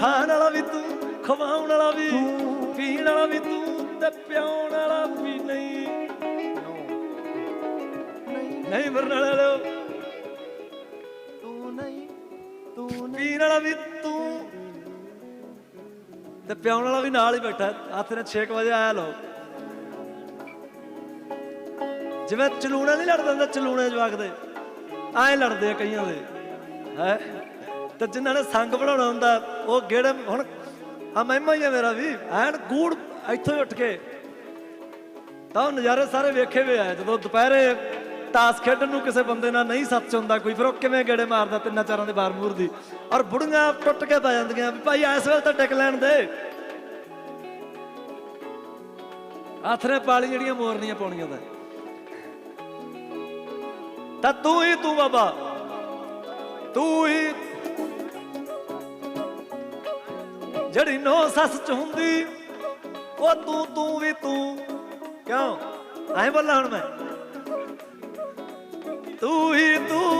ਖਾਣ ਵਾਲਾ ਵੀ ਤੂੰ ਖਵਾਉਣ ਵਾਲਾ ਵੀ ਪੀਣ ਵਾਲਾ ਵੀ ਤੂੰ ਤੇ ਪਿਆਉਣ ਵਾਲਾ ਵੀ ਨਹੀਂ। ਨਹੀਂ ਮਰਨ ਵਾਲਾ ਤੂੰ ਨਹੀਂ ਤੂੰ ਨਹੀਂ। ਪੀਣ ਵਾਲਾ ਵੀ ਤੂੰ ਤੇ ਪਿਆਉਣ ਵਾਲਾ ਵੀ ਨਾਲ ਹੀ ਬੈਠਾ। ਹੱਥ ਨੇ 6 ਵਜੇ ਆਇਆ ਲੋ ਜਿਵੇਂ ਚਲੂਣਾ ਨਹੀਂ ਲੜਦਾ ਹੁੰਦਾ ਚਲੂਣੇ ਜਵਾਕ ਦੇ। ਐਂ ਲੜਦੇ ਆ ਕਈਆਂ ਦੇ। ਹੈ? ਤੇ ਜਿਨ੍ਹਾਂ ਨੇ ਸੰਗ ਬਣਾਉਣਾ ਹੁੰਦਾ। ਉਹ ਗੇੜੇ ਹੁਣ ਆ ਮਹਿਮਾ ਹੀ ਆ ਮੇਰਾ ਵੀ। ਐਨ ਗੂੜ ਇੱਥੋਂ ਉੱਠ ਕੇ। ਤਾਂ ਉਹ ਨਜ਼ਾਰੇ ਸਾਰੇ ਵੇਖੇ ਵੇ ਆ। ਜਦੋਂ ਦੁਪਹਿਰੇ ਤਾਸ ਖੇਡਣ ਨੂੰ ਕਿਸੇ ਬੰਦੇ ਨਾਲ ਨਹੀਂ ਸੱਚ ਹੁੰਦਾ ਕੋਈ, ਫਿਰ ਉਹ ਕਿਵੇਂ ਗੇੜੇ ਮਾਰਦਾ ਤਿੰਨਾਂ ਚਾਰਾਂ ਦੇ ਬਾਰ ਮੂਰ ਦੀ। ਔਰ ਬੁੜੀਆਂ ਟੁੱਟ ਕੇ ਪੈ ਜਾਂਦੀਆਂ, ਵੀ ਭਾਈ ਇਸ ਵੇਲੇ ਤਾਂ ਟਿਕ ਲੈਣ ਦੇ। ਹੱਥ ਨੇ ਪਾਲੀ ਜਿਹੜੀਆਂ ਮੋਰਨੀਆਂ ਪਾਉਣੀਆਂ ਤਾਂ। ਤਾਂ ਤੂੰ ਹੀ ਤੂੰ ਬਾਬਾ। ਤੂੰ ਹੀ ਜਿਹੜੀ ਨੋ ਸੱਸ ਚ ਹੁੰਦੀ, ਉਹ ਤੂੰ ਤੂੰ ਵੀ ਤੂੰ। ਕਿਉਂ? ਐਂ ਬੋਲਾਂ ਹੁਣ ਮੈਂ। ਤੂੰ ਹੀ ਤੂੰ।